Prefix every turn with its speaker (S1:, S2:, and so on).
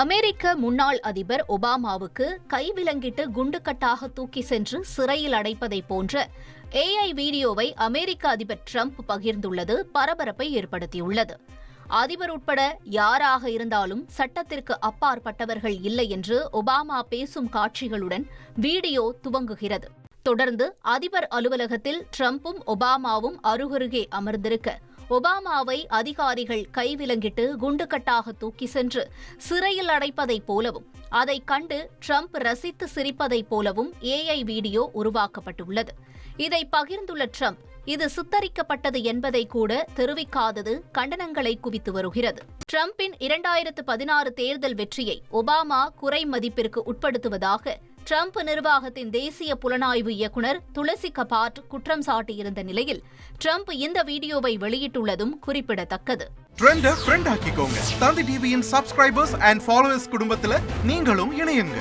S1: அமெரிக்க முன்னாள் அதிபர் ஒபாமாவுக்கு கைவிலங்கிட்டு குண்டுக்கட்டாக தூக்கி சென்று சிறையில் அடைப்பதை போன்ற ஏஐ வீடியோவை அமெரிக்க அதிபர் ட்ரம்ப் பகிர்ந்துள்ளது பரபரப்பை ஏற்படுத்தியுள்ளது. அதிபர் உட்பட யாராக இருந்தாலும் சட்டத்திற்கு அப்பாற்பட்டவர்கள் இல்லை என்று ஒபாமா பேசும் காட்சிகளுடன் வீடியோ துவங்குகிறது. தொடர்ந்து அதிபர் அலுவலகத்தில் ட்ரம்பும் ஒபாமாவும் அருகருகே அமர்ந்திருக்க ஒபாமாவை அதிகாரிகள் கைவிலங்கிட்டு குண்டுக்கட்டாக தூக்கி சென்று சிறையில் அடைப்பதைப் போலவும் அதை கண்டு ட்ரம்ப் ரசித்து சிரிப்பதைப் போலவும் ஏஐ வீடியோ உருவாக்கப்பட்டுள்ளது. இதை பகிர்ந்துள்ள ட்ரம்ப் இது சித்தரிக்கப்பட்டது என்பதை கூட தெரிவிக்காதது கண்டனங்களை குவித்து வருகிறது. ட்ரம்பின் இரண்டாயிரத்து பதினாறு தேர்தல் வெற்றியை ஒபாமா குறை மதிப்பிற்கு உட்படுத்துவதாக ட்ரம்ப் நிர்வாகத்தின் தேசிய புலனாய்வு இயக்குநர் துளசி கபாட் குற்றம் சாட்டியிருந்த நிலையில் ட்ரம்ப் இந்த வீடியோவை வெளியிட்டுள்ளதும் குறிப்பிடத்தக்கது.
S2: ட்ரெண்ட ஃப்ரெண்ட் ஆக்கிக்கோங்க. தந்தி டிவியின் சப்ஸ்கிரைபர்ஸ் அண்ட் ஃபாலோவர்ஸ் குடும்பத்தில் நீங்களும் இணையுங்க.